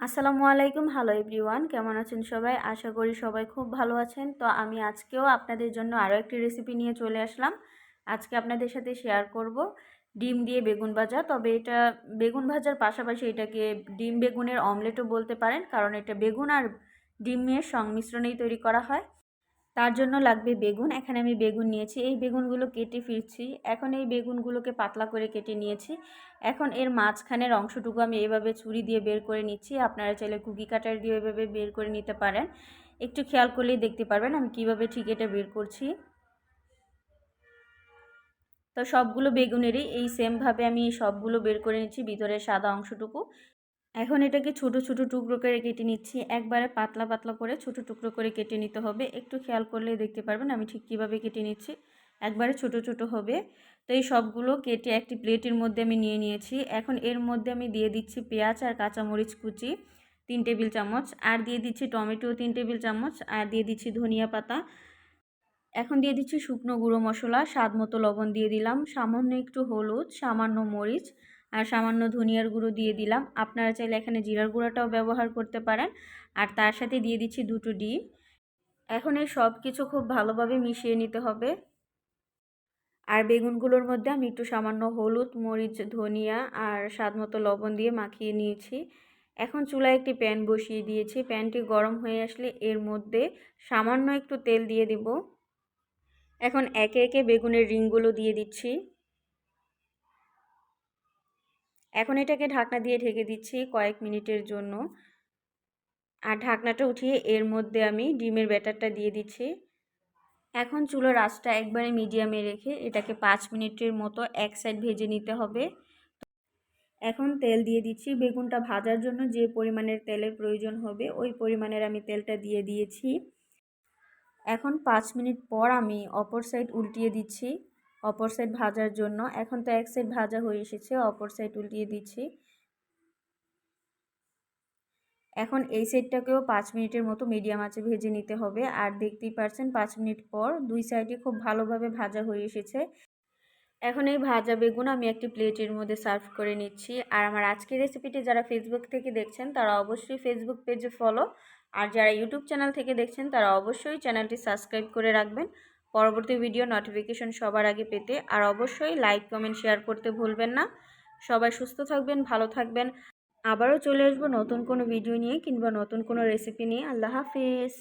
আসসালামু আলাইকুম। Hello everyone কেমন আছেন সবাই? আশা করি সবাই খুব ভালো আছেন। তো আমি আজকেও আপনাদের জন্য আরও একটি রেসিপি নিয়ে চলে আসলাম। আজকে আপনাদের সাথে শেয়ার করব। ডিম দিয়ে বেগুন ভাজা। তবে এটা বেগুন ভাজার পাশাপাশি এটাকে ডিম বেগুনের অমলেটও বলতে পারেন, কারণ এটা বেগুন আর ডিমের সংমিশ্রণেই তৈরি করা হয়। তার জন্য লাগবে বেগুন। এখানে আমি বেগুন নিয়েছি। এই বেগুনগুলো কেটে ফিরছি। এখন এই বেগুনগুলোকে পাতলা করে কেটে নিয়েছি। এখন এর মাঝখানের অংশটুকু আমি এভাবে ছুরি দিয়ে বের করে নিচ্ছি। আপনারা চাইলে কুকি কাটার দিয়ে এভাবে বের করে নিতে পারেন। একটু খেয়াল করলেই দেখতে পারবেন আমি কীভাবে ঠিক এটা বের করছি। তো সবগুলো বেগুনেরই এই সেমভাবে আমি সবগুলো বের করে নিচ্ছি ভিতরের সাদা অংশটুকু। এখন এটাকে ছোট ছোট টুকরো করে কেটে নিচ্ছি। একবারে পাতলা পাতলা করে ছোট টুকরো করে কেটে নিতে হবে। একটু খেয়াল করলে দেখতে পারবেন আমি ঠিক কীভাবে কেটে নিচ্ছি। একবারে ছোট ছোট হবে। তো এই সবগুলো কেটে একটি প্লেটের মধ্যে আমি নিয়ে নিয়েছি। এখন এর মধ্যে আমি দিয়ে দিচ্ছি পেঁয়াজ আর কাঁচামরিচ কুচি, তিন টেবিল চামচ। আর দিয়ে দিচ্ছি টমেটো, তিন টেবিল চামচ। আর দিয়ে দিচ্ছি ধনিয়া পাতা। এখন দিয়ে দিচ্ছি শুকনো গুঁড়ো মশলা। স্বাদ মতো লবণ দিয়ে দিলাম। সামান্য একটু হলুদ, সামান্য মরিচ। আর সামান্য ধনিয়ার গুঁড়ো দিয়ে দিলাম। আপনারা চাইলে এখানে জিরার গুঁড়োটাও ব্যবহার করতে পারেন। আর তার সাথে দিয়ে দিচ্ছি দুটো ডিম। এখন এই সব কিছু খুব ভালোভাবে মিশিয়ে নিতে হবে। আর বেগুনগুলোর মধ্যে আমি একটু সামান্য হলুদ, মরিচ, ধনিয়া আর স্বাদ মতো লবণ দিয়ে মাখিয়ে নিয়েছি। এখন চুলায় একটি প্যান বসিয়ে দিয়েছি। প্যানটি গরম হয়ে আসলে এর মধ্যে সামান্য একটু তেল দিয়ে দিব। এখন একে একে বেগুনের রিংগুলো দিয়ে দিচ্ছি। এখন এটাকে ঢাকনা দিয়ে ঢেকে দিচ্ছি কয়েক মিনিটের জন্য। আর ঢাকনাটা উঠিয়ে এর মধ্যে আমি ডিমের ব্যাটারটা দিয়ে দিচ্ছি। এখন চুলোর আঁচটা একবারে মিডিয়ামে রেখে এটাকে পাঁচ মিনিটের মতো এক সাইড ভেজে নিতে হবে। এখন তেল দিয়ে দিচ্ছি। বেগুনটা ভাজার জন্য যে পরিমাণের তেলের প্রয়োজন হবে ওই পরিমাণের আমি তেলটা দিয়ে দিয়েছি। এখন পাঁচ মিনিট পর আমি অপর সাইড উল্টিয়ে দিচ্ছি। অপর সাইড ভাজার জন্য। এখন তো এক সাইড ভাজা হয়ে এসেছে, অপর সাইড উল্টিয়ে দিচ্ছি। এখন এই সাইডটাকেও পাঁচ মিনিটের মতো মিডিয়াম আঁচে ভেজে নিতে হবে। আর দেখতেই পারছেন, পাঁচ মিনিট পর দুই সাইডে খুব ভালোভাবে ভাজা হয়ে এসেছে। এখন এই ভাজা বেগুন আমি একটি প্লেটের মধ্যে সার্ভ করে নিচ্ছি। আর আমার আজকের রেসিপিটি যারা ফেসবুক থেকে দেখছেন, তারা অবশ্যই ফেসবুক পেজে ফলো আর যারা ইউটিউব চ্যানেল থেকে দেখছেন, তারা অবশ্যই চ্যানেলটি সাবস্ক্রাইব করে রাখবেন। পরবর্তী ভিডিও নোটিফিকেশন সবার আগে পেতে আর অবশ্যই লাইক কমেন্ট শেয়ার করতে ভুলবেন না। সবাই সুস্থ থাকবেন, ভালো থাকবেন। আবারও চলে আসব নতুন কোনো ভিডিও নিয়ে কিংবা নতুন কোনো রেসিপি নিয়ে। আল্লাহ হাফিজ।